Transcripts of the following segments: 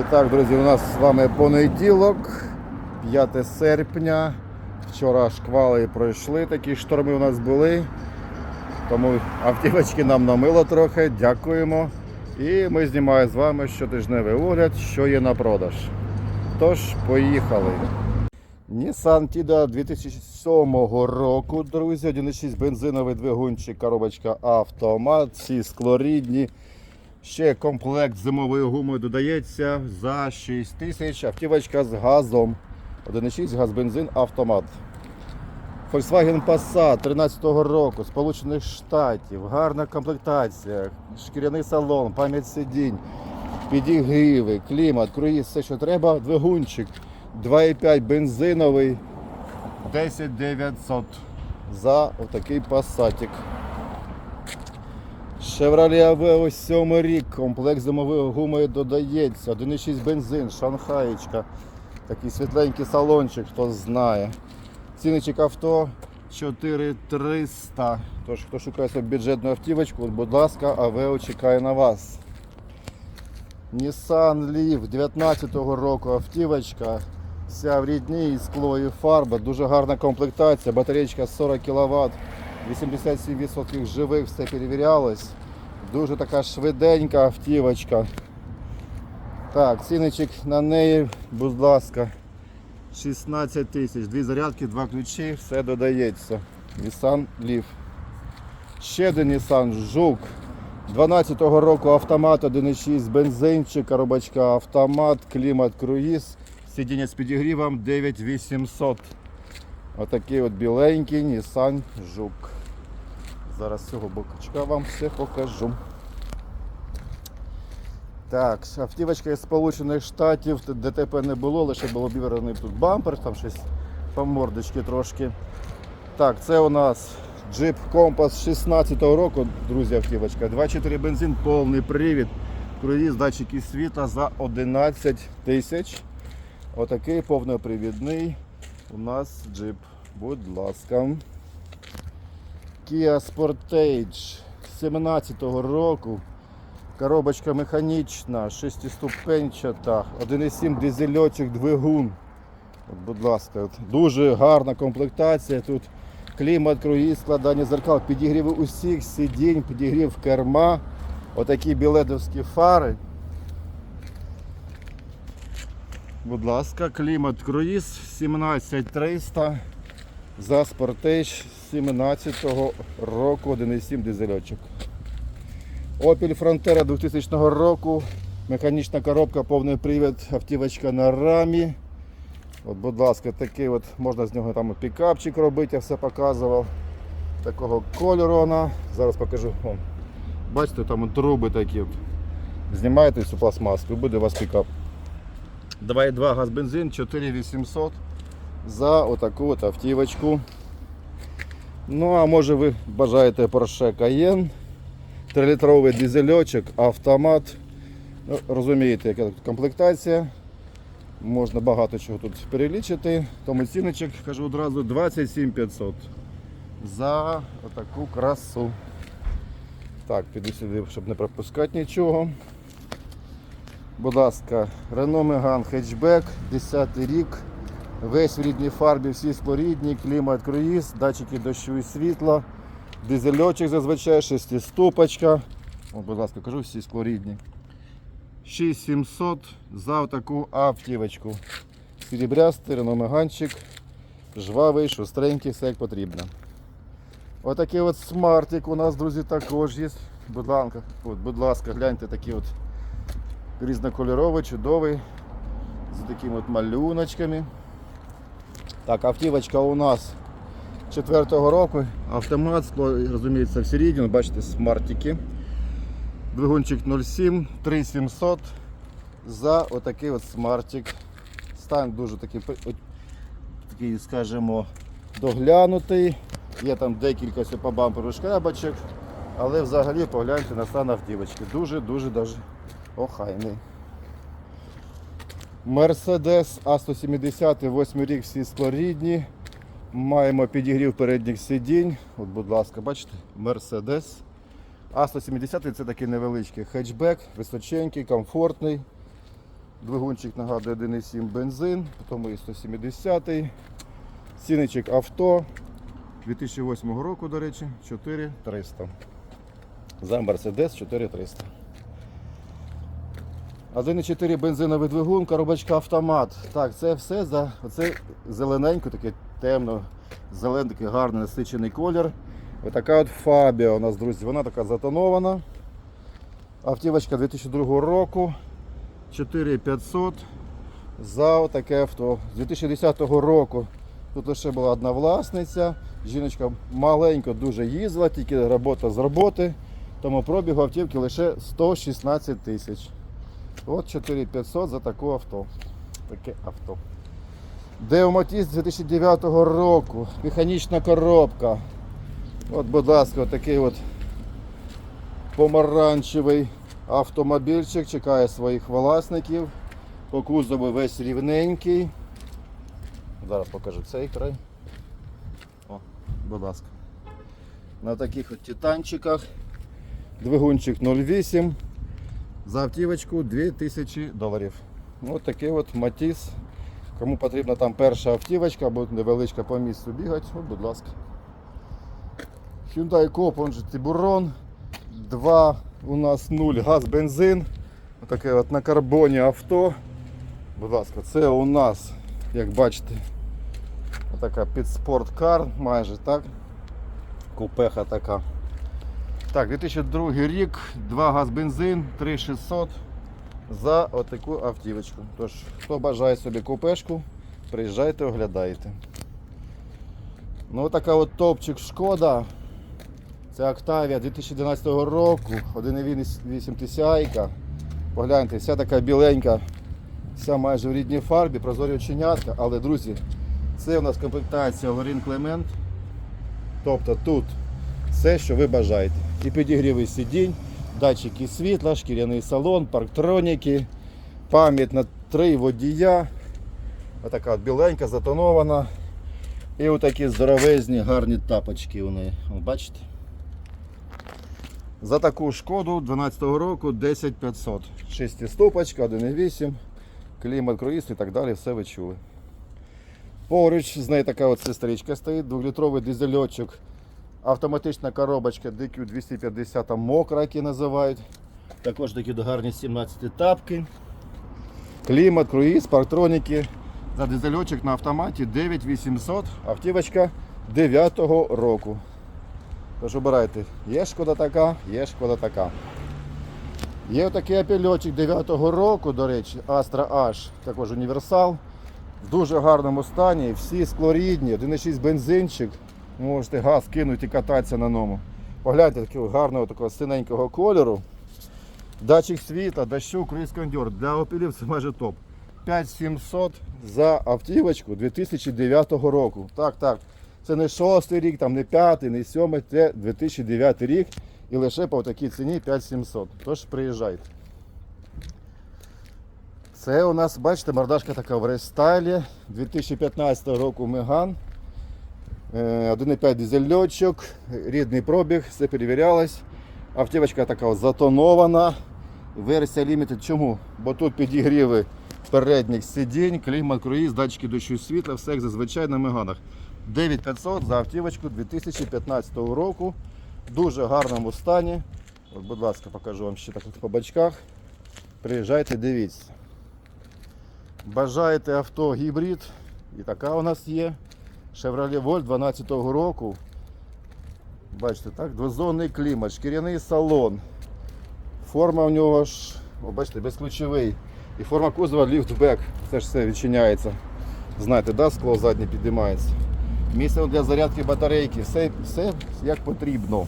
І так, друзі, у нас з вами понеділок, 5 серпня. Вчора шквали пройшли, такі шторми у нас були. Тому автівочки нам намило трохи, дякуємо. І ми знімаємо з вами щотижневий огляд, що є на продаж. Тож, поїхали. Nissan Tiida 2007 року, друзі, 1.6 бензиновий двигунчик, коробочка автомат, всі склорідні. Ще комплект зимової гуми додається за 6 тисяч. Автівочка з газом. 1.6 газ бензин автомат. Volkswagen Passat 13-го року, Сполучених Штатів, гарна комплектація, шкіряний салон, пам'ять сидінь, підігріви, клімат, круїз, все, що треба, двигунчик. 2,5 бензиновий, 10900 за отакий пасатик. Chevrolet Aveo 7 рік, комплект зимової гуми додається, 1,6 бензин, шанхаєчка, такий світленький салончик, хто знає. Ціничок авто 4300. Тож, хто шукає собі бюджетну автівочку, будь ласка, Aveo чекає на вас. Nissan Leaf 19-го року автівочка. Вся в рідні, і скло і фарба, дуже гарна комплектація, батареєчка 40 кВт, 87% живих, все перевірялось. Дуже така швиденька автівочка. Так, ціничок на неї, будь ласка, 16 тисяч. Дві зарядки, два ключі, все додається. Nissan Leaf. Ще один Nissan Жук. 12-го року автомат 1.6 бензинчик, коробочка автомат, клімат круїз, сидіння з підігрівом 9800. Отакий от біленький Nissan Жук. Зараз цього бокочка вам все покажу. Так, автівочка із Сполучених Штатів, ДТП не було, лише було обіраний тут бампер, там щось по мордочки трошки. Так, це у нас Jeep Compass 16-го року, друзі, автівочка. 2.4 бензин, повний привід, круїз, датчики світа за 11 тисяч. Отакий повнопривідний у нас Jeep. Будь ласка. Kia Sportage 17-го року. Коробочка механічна, шестиступенчата, 1,7 дизельочок двигун. От, будь ласка, от, дуже гарна комплектація. Тут клімат, круїз, складання зеркал, підігрів усіх сидінь, підігрів керма, отакі біледовські фари. Будь ласка, клімат круїз 17300 за Sportage 17-го року 1,7 дизельочок. Opel Frontera 2000 року. Механічна коробка, повний привід, автівочка на рамі. От, будь ласка, такий от, можна з нього там пікапчик робити, я все показував. Такого кольору вона. Зараз покажу вам. Бачите, там труби такі. Знімаєте цю пластмаску буде у вас пікап. 2,2 газ бензин, 4800 за отаку от автівочку. Ну а може ви бажаєте Porsche Cayenne. 3-літровий дизельочок, автомат. Ну, розумієте, яка тут комплектація. Можна багато чого тут перелічити. Тому ціночок, кажу одразу, 27 500 за отаку красу. Так, піду сюди, щоб не пропускати нічого. Будь ласка, Renault Megane хетчбек, 10 рік. Весь в рідній фарбі, всі спорідні, клімат круїз, датчики дощу і світла. Дизельочок зазвичай, шестиступочка. О, будь ласка, кажу, всі склорідні. 6700 за таку автівочку. Серебрястий реномеганчик, жвавий, шустренький, все як потрібно. Отакий от смартик у нас, друзі, також є. Будь ласка, будь ласка, гляньте такий от різнокольоровий, чудовий, з такими от малюночками. Так, автівочка у нас 4-го року. Автомат, розуміється, в середину, бачите, смартики. Двигунчик 07, 3700 за отакий от смартик. Стан дуже такий, такий, скажімо, доглянутий. Є там декілька по бамперу шкрябочок, але взагалі погляньте на стан автівочки. Дуже-дуже даже охайний. Мерседес А170, 8 рік, всі склорідні. Маємо підігрів передніх сидінь. От, будь ласка, бачите, Мерседес. А170 це такий невеличкий хетчбек, височенький, комфортний. Двигунчик нагадує 1,7 бензин, потім і 170 Ціничок авто 2008 року, до речі, 4300. За Mercedes 4300. 1,4 бензиновий двигун, коробочка автомат. Так, це все за оце зелененько, таке темно, зелений, такий гарний насичений колір. Отака от Фабія у нас, друзі, вона така затонована. Автівочка 2002 року. 4500 за отаке авто. З 2010 року тут лише була одна власниця. Жіночка маленько дуже їздила, тільки робота з роботи. Тому пробігу автівки лише 116 тисяч. От 4500 за таке авто. Таке авто. Деоматіс 2009 року. Механічна коробка. От, будь ласка, такий от помаранчевий автомобільчик чекає своїх власників. По кузову весь рівненький. Зараз покажу цей край. О, будь ласка. На таких от титанчиках. Двигунчик 0,8. За автівочку 2000 доларів. Ось такий от Матіс. Кому потрібна там перша автівочка або невеличка по місцю бігати, от, будь ласка. Hyundai Coop, он же Тибурон. 2 у нас 0 газ, бензин. Отаке от на карбоні авто. Будь ласка, це у нас, як бачите, така підспорткар майже так. Купеха така. Так, 2002 рік, 2 газ бензин, 3600 за отаку автівочку. Тож, хто бажає собі купешку, приїжджайте, оглядайте. Ну така от топчик шкода. Це Octavia 2012 року, 1.8 TCI. Погляньте, вся така біленька, вся майже в рідній фарбі, прозорі оченятка. Але, друзі, це у нас комплектація Лорін Клемент. Тобто тут все, що ви бажаєте. І підігріви сидінь, датчики світла, шкіряний салон, парктроніки, пам'ять на три водія. Отака от біленька, затонована. І отакі здоровезні гарні тапочки у. Бачите? За таку шкоду 12 року 10500. 6 ступочка, 1,8, клімат, круїз і так далі, все ви чули. Поруч з нею така от сестричка стоїть, 2-літровий дизельочок, автоматична коробочка DQ250 мокра, які називають. Також такі гарні 17 тапки. Клімат, круїз, парктроніки. За дизельочок на автоматі 9800, автівочка 9-го року. Тож обирайте, є шкода така, є шкода така. Є такий апельочок 9-го року, до речі, Astra H, також універсал. В дуже гарному стані, всі склорідні, 1,6 бензинчик. Можете газ кинути і кататися на ньому. Погляньте такого гарного такого синенького кольору. Датчик світла, дощу, круїз-кондьор. Для опілів це майже топ. 5700 за автівочку 2009 року. Так, так. Це не шостий рік, там не п'ятий, не сьомий, це 2009 рік. І лише по такій ціні 5700. Тож приїжджайте. Це у нас, бачите, мордашка така в рестайлі 2015 року Меган. Е, 1,5 дизельочок, рідний пробіг, все перевірялось. Автівочка така затонована. Версія Limited. Чому? Бо тут підігріви передніх сидінь, клімат, круїз, датчики дощу світла, все як зазвичай на Меганах. 9500 за автівочку 2015 року. В дуже гарному стані. От, будь ласка, покажу вам ще так по бачках. Приїжджайте, дивіться. Бажаєте авто гібрид. І така у нас є. Chevrolet Volt 12 року. Бачите, так, двозонний клімат, шкіряний салон. Форма у нього ж, о, бачите, безключовий. І форма кузова ліфтбек. Це ж все відчиняється. Знаєте, да, скло заднє піднімається. Місце для зарядки батарейки, все, все як потрібно.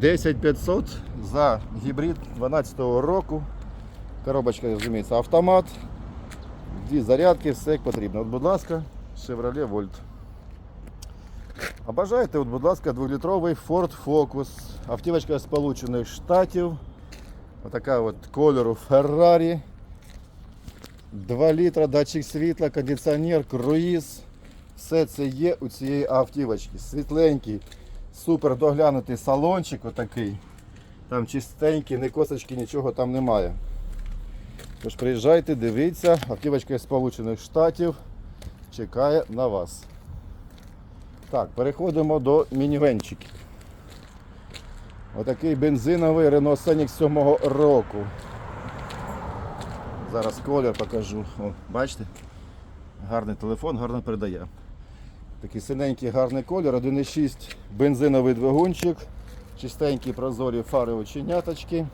10500 за гібрид 12 року. Коробочка, розуміється, автомат. Дві зарядки, все як потрібно. От, будь ласка, Chevrolet Volt. А бажаєте, от, будь ласка, 2-літровий Ford Focus. Автівочка з Сполучених Штатів. Отака от кольору Ferrari. 2 літра, датчик світла, кондиціонер, круїз. Все це є у цієї автівочки. Світленький, супер доглянутий салончик отакий. Там чистенький, ні косочки, нічого там немає. Тож приїжджайте, дивіться, автівочка з Сполучених Штатів чекає на вас. Так, переходимо до мінівенчиків. Отакий бензиновий Renault Scenic 7 року. Зараз колір покажу. О, бачите? Гарний телефон, гарно передає. Такий синенький гарний колір, 1,6 бензиновий двигунчик, чистенькі прозорі фари оченяточки.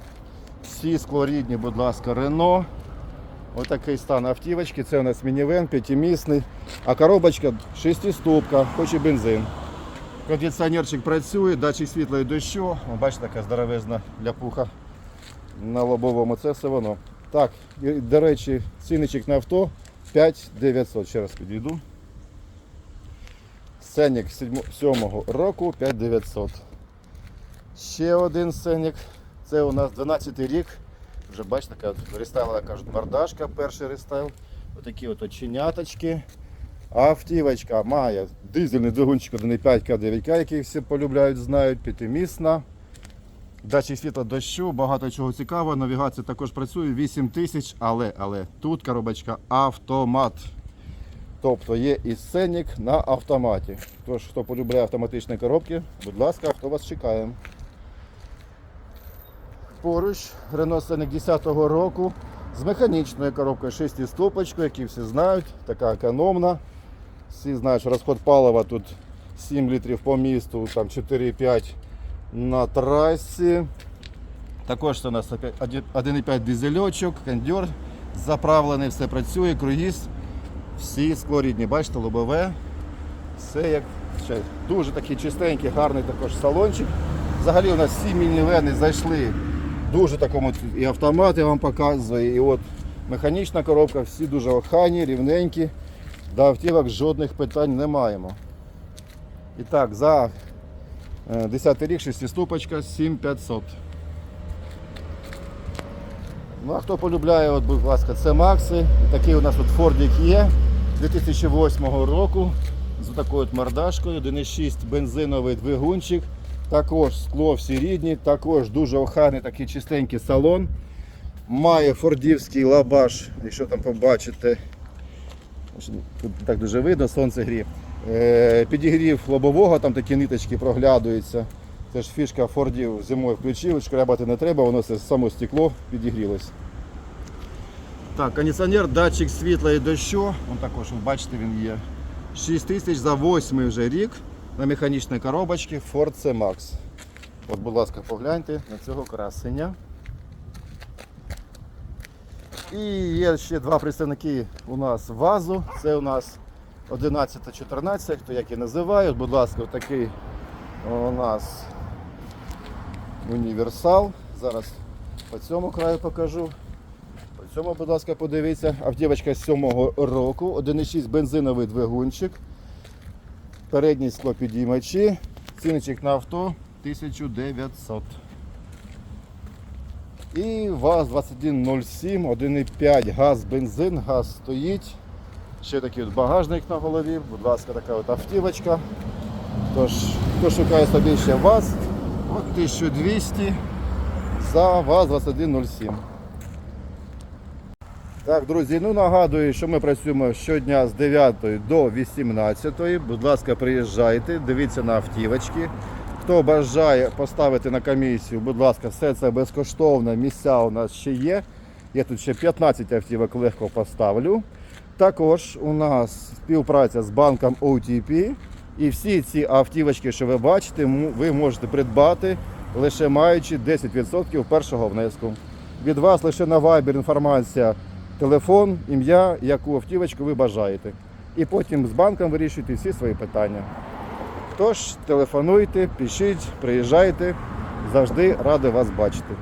Всі склорідні, будь ласка, Рено. Отакий стан автівочки. Це у нас мінівен, п'ятимісний. А коробочка шестиступка, хоч і бензин. Кондиціонерчик працює, датчик світла і дощу. Бачите, така здоровезна ляпуха на лобовому. Це все воно. Так, і, до речі, цінничок на авто 5900. Ще раз підійду. Сценік 7 року 5900. Ще один сценік. Це у нас 12 рік. Вже бачите, така рестайлова кажуть, мордашка, перший рестайл. Отакі от оченяточки. Автівочка має дизельний двигунчик 1.5 К9К, який всі полюбляють, знають, п'ятимісна. Датчик світла дощу, багато чого цікавого. Навігація також працює 8 тисяч, але, але тут коробочка автомат. Тобто є і сценік на автоматі. Тож, хто полюбляє автоматичні коробки, будь ласка, хто вас чекає. Поруч Renault Scenic 10-го року з механічною коробкою 6 стопочкою, які всі знають, така економна. Всі знають, що розход палива тут 7 літрів по місту, там 4,5 на трасі. Також це у нас 1,5 дизельочок, кондьор заправлений, все працює, круїз. Всі склорідні, бачите, лобове. Все як ще дуже такий чистенький, гарний також салончик. Взагалі у нас всі мінівени зайшли дуже такому і автомат я вам показую, і от механічна коробка, всі дуже охайні, рівненькі. До автівок жодних питань не маємо. І так, за е, 10 рік шестиступочка 7500. Ну а хто полюбляє, от, будь ласка, це Макси. І такий у нас от Фордік є 2008 року з такою от мордашкою, 1,6 бензиновий двигунчик. Також скло всі рідні, також дуже охайний такий чистенький салон. Має фордівський лабаш, якщо там побачите, тут так дуже видно, сонце гріє. Е, Підігрів лобового, там такі ниточки проглядуються. Це ж фішка Фордів зимою включив, шкрябати не треба, воно все само стекло підігрілось. Так, кондиціонер, датчик світла і дощу, он також, ви бачите, він є. 6 тисяч за 8 вже рік на механічній коробочці Ford C-Max. От, будь ласка, погляньте на цього красення. І є ще два представники у нас ВАЗу. Це у нас 11-14, хто як і називає. Будь ласка, такий у нас універсал. Зараз по цьому краю покажу. По цьому, будь ласка, подивіться. Автівочка з 7 року, 1,6 бензиновий двигунчик. Передні склопідіймачі. Ціночок на авто 1900. І ВАЗ 2107, 1,5 газ, бензин, газ стоїть. Ще такий от багажник на голові, будь ласка, така от автівочка. Тож, хто шукає собі ще ВАЗ, от 1200 за ВАЗ 2107. Так, друзі, ну нагадую, що ми працюємо щодня з 9 до 18. Будь ласка, приїжджайте, дивіться на автівочки. Хто бажає поставити на комісію, будь ласка, все це безкоштовно. Місця у нас ще є. Я тут ще 15 автівок легко поставлю. Також у нас співпраця з банком OTP. І всі ці автівочки, що ви бачите, ви можете придбати лише маючи 10% першого внеску. Від вас лише на Viber інформація, телефон, ім'я, яку автівочку ви бажаєте. І потім з банком вирішуйте всі свої питання. Тож телефонуйте, пишіть, приїжджайте. Завжди радий вас бачити.